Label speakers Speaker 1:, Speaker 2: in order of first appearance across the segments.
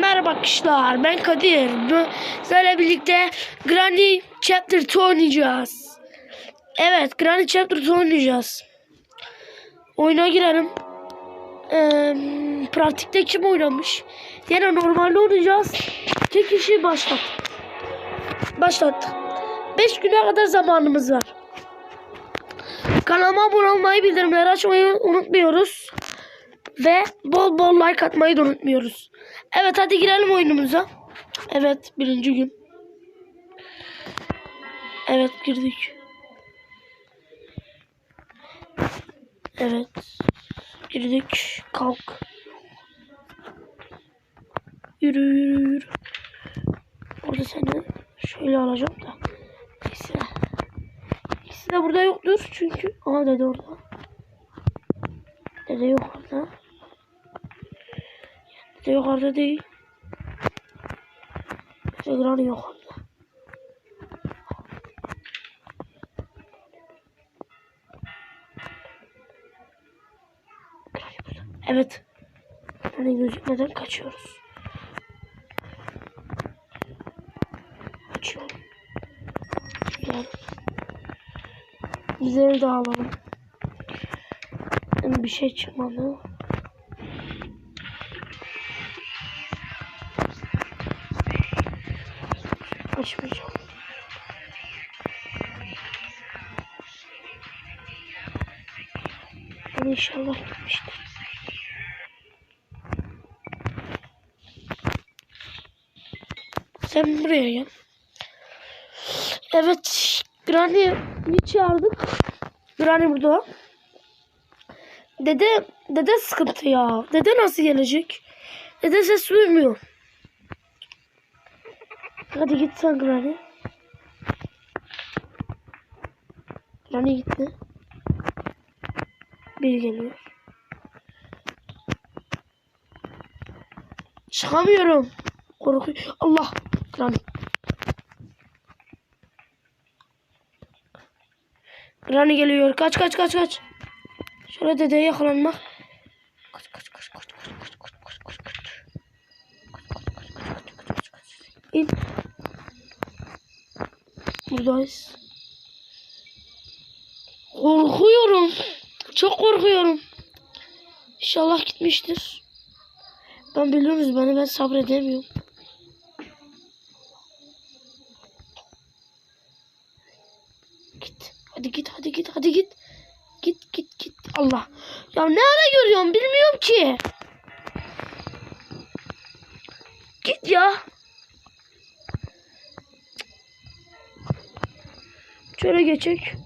Speaker 1: Merhaba arkadaşlar ben Kadir. Sizlerle birlikte Granny Chapter 2 oynayacağız. Evet Granny Chapter 2 oynayacağız. Oyuna girelim. Ee, pratikte kim oynamış? Yine normalde oynayacağız. Tek kişi başlat. Başlat. 5 güne kadar zamanımız var. Kanalıma abone olmayı, bildirimleri açmayı unutmuyoruz. Ve bol bol like atmayı da unutmuyoruz. Evet hadi girelim oyunumuza. Evet birinci gün. Evet girdik. Evet. Girdik. Kalk. Yürü yürü yürü. Orada seni şöyle alacağım da. Neyse. İkisi de burada yoktur çünkü. Aha dede orada. Dede yok orada. De yukarıda değil. Ekranı yok. Evet. Hani gözükmeden kaçıyoruz. Kaçıyorum. Güzel. Güzel dağılalım. Bir şey çıkmadı. Yani inşallah gitmiştir. Sen buraya gel. Evet. Granny'i çağırdık. Granny burada. Dede, dede sıkıntı ya. Dede nasıl gelecek? Dede ses duymuyor. Hadi git sen Granny. Granny gitti. Biri geliyor. Çıkamıyorum. Korkuyor. Allah. Granny. Granny geliyor. Kaç kaç kaç kaç. Şöyle dedeye yakalanmak. Kaç kaç kaç kaç kaç kaç kaç kaç kaç kaç. İn. Buradayız. Korkuyorum. Çok korkuyorum. İnşallah gitmiştir. Ben biliyoruz beni ben sabredemiyorum. Git. Hadi git hadi git hadi git. Git git git. Allah. Ya ne ara görüyorum bilmiyorum ki. Git ya. Şöyle geçecek.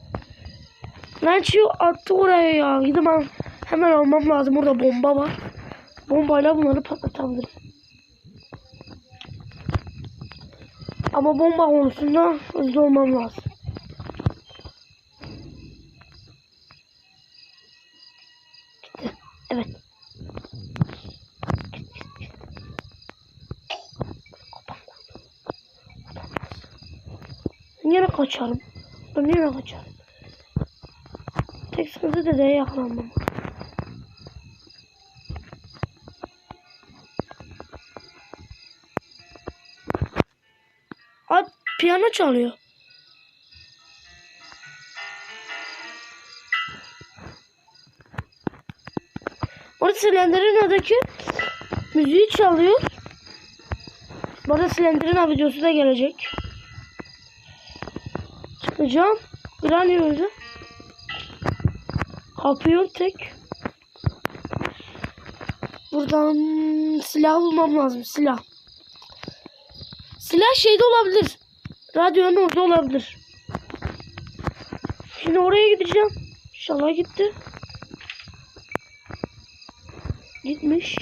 Speaker 1: Lan şu attı oraya ya. Gidip al- hemen almam lazım. Orada bomba var. Bombayla bunları patlatabilirim. Ama bomba konusunda hızlı olmam lazım. Gitti. Kaçarım. Ben yine kaçarım. Tek sıkıntı dedeye yakalanmam. Abi piyano çalıyor. Orada Slender'ina'daki müziği çalıyor. Arada Slender'ina videosu da gelecek. Çıkacağım. Öldü. Kapıyor tek. Buradan silah bulmam lazım. Silah. Silah şeyde olabilir. Radyonun orada olabilir. Şimdi oraya gideceğim. İnşallah gitti. Gitmiş.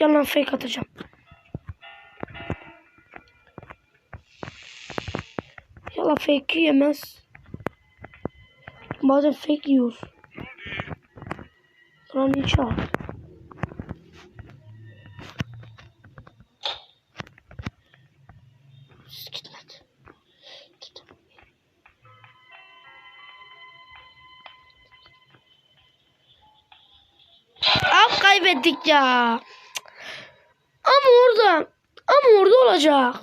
Speaker 1: Yalan fake atacağım. Yalan fake yemez. Bazen fake yiyoruz. Rani çağır. kaybettik ya. Orada ama orada olacak.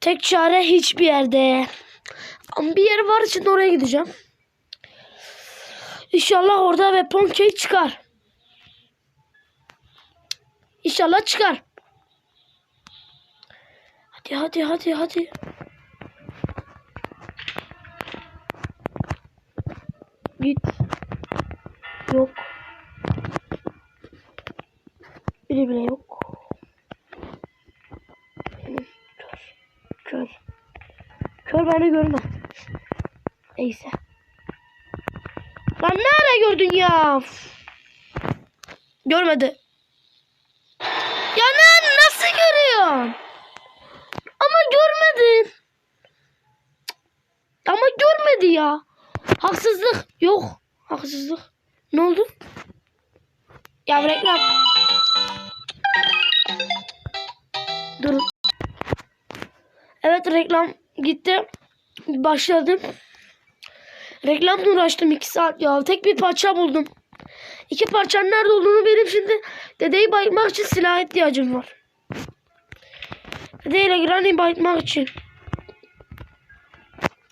Speaker 1: Tek çare hiçbir yerde. Ama bir yer var için oraya gideceğim. İnşallah orada weapon key çıkar. İnşallah çıkar. Hadi hadi hadi hadi. Git. Yok. Biri bile yok. Benim Kör. Kör. Kör beni görme. Neyse. Lan ne gördün ya? Görmedi. Ya ne, nasıl görüyorsun? Ama görmedin. Ama görmedi ya. Haksızlık. Yok. Haksızlık. Ne oldu? Ya reklam. Dur. Evet reklam gitti. Başladım. Reklamla uğraştım 2 saat ya. Tek bir parça buldum. İki parçanın nerede olduğunu benim şimdi dedeyi bayılmak için silah ihtiyacım var. Dedeyle Granny'i bayılmak için.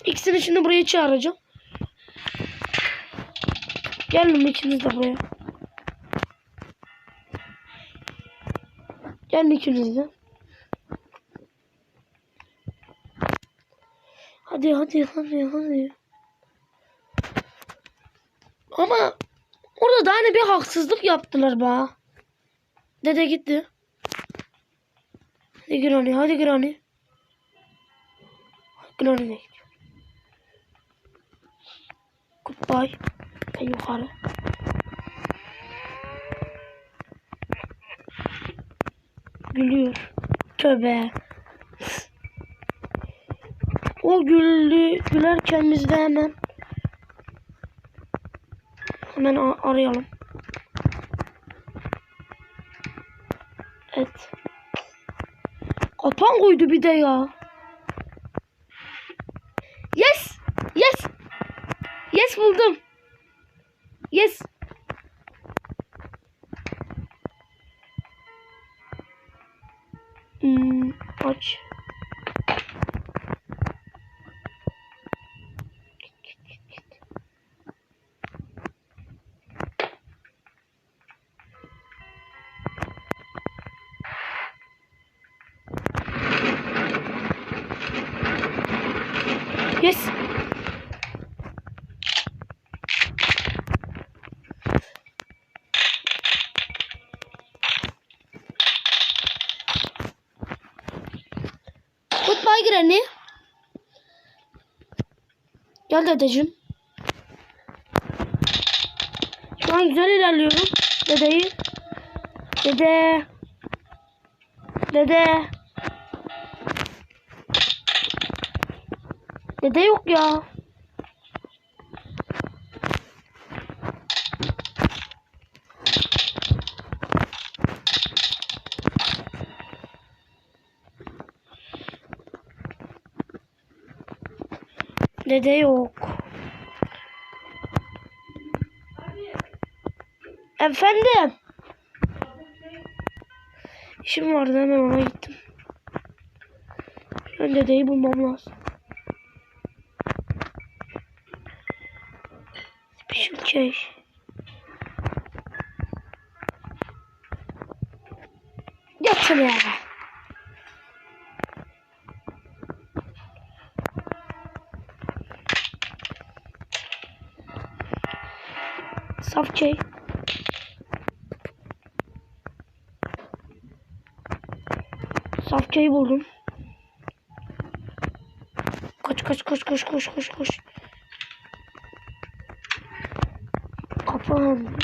Speaker 1: İkisini şimdi buraya çağıracağım. Gelin ikiniz de buraya. Gelin ikiniz de. Hadi hadi hadi hadi. Ama orada da hani bir haksızlık yaptılar be. Dede gitti. Hadi Granny hadi Granny. Granny de. Goodbye. Ben yukarı. Gülüyor. Tövbe. Güldü. Gülerken biz de hemen hemen arayalım. Evet. Kapan koydu bir de ya. Yes! Yes! Yes buldum. Yes. Hmm, aç. Yes. Granny. Gel dedeciğim. Şu an güzel ilerliyorum. Dedeyi. Dede. Dede. Dede yok ya. Dede yok. Efendim. İşim vardı hemen ona gittim. Ben dedeyi bulmam lazım. Special case. Saf şey. Safçayı buldum. Kaç kaç kaç kaç kaç kaç kaç. Kapan.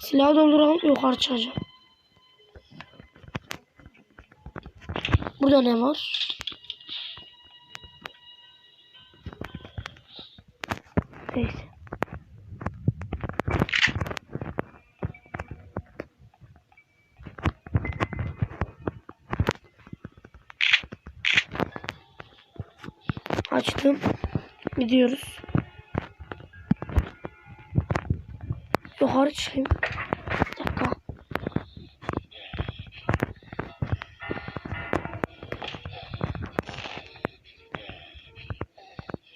Speaker 1: Silah dolduralım yukarı çıkacağım. Burada ne var? Neyse. Açtım. Gidiyoruz. yukarı çıkayım.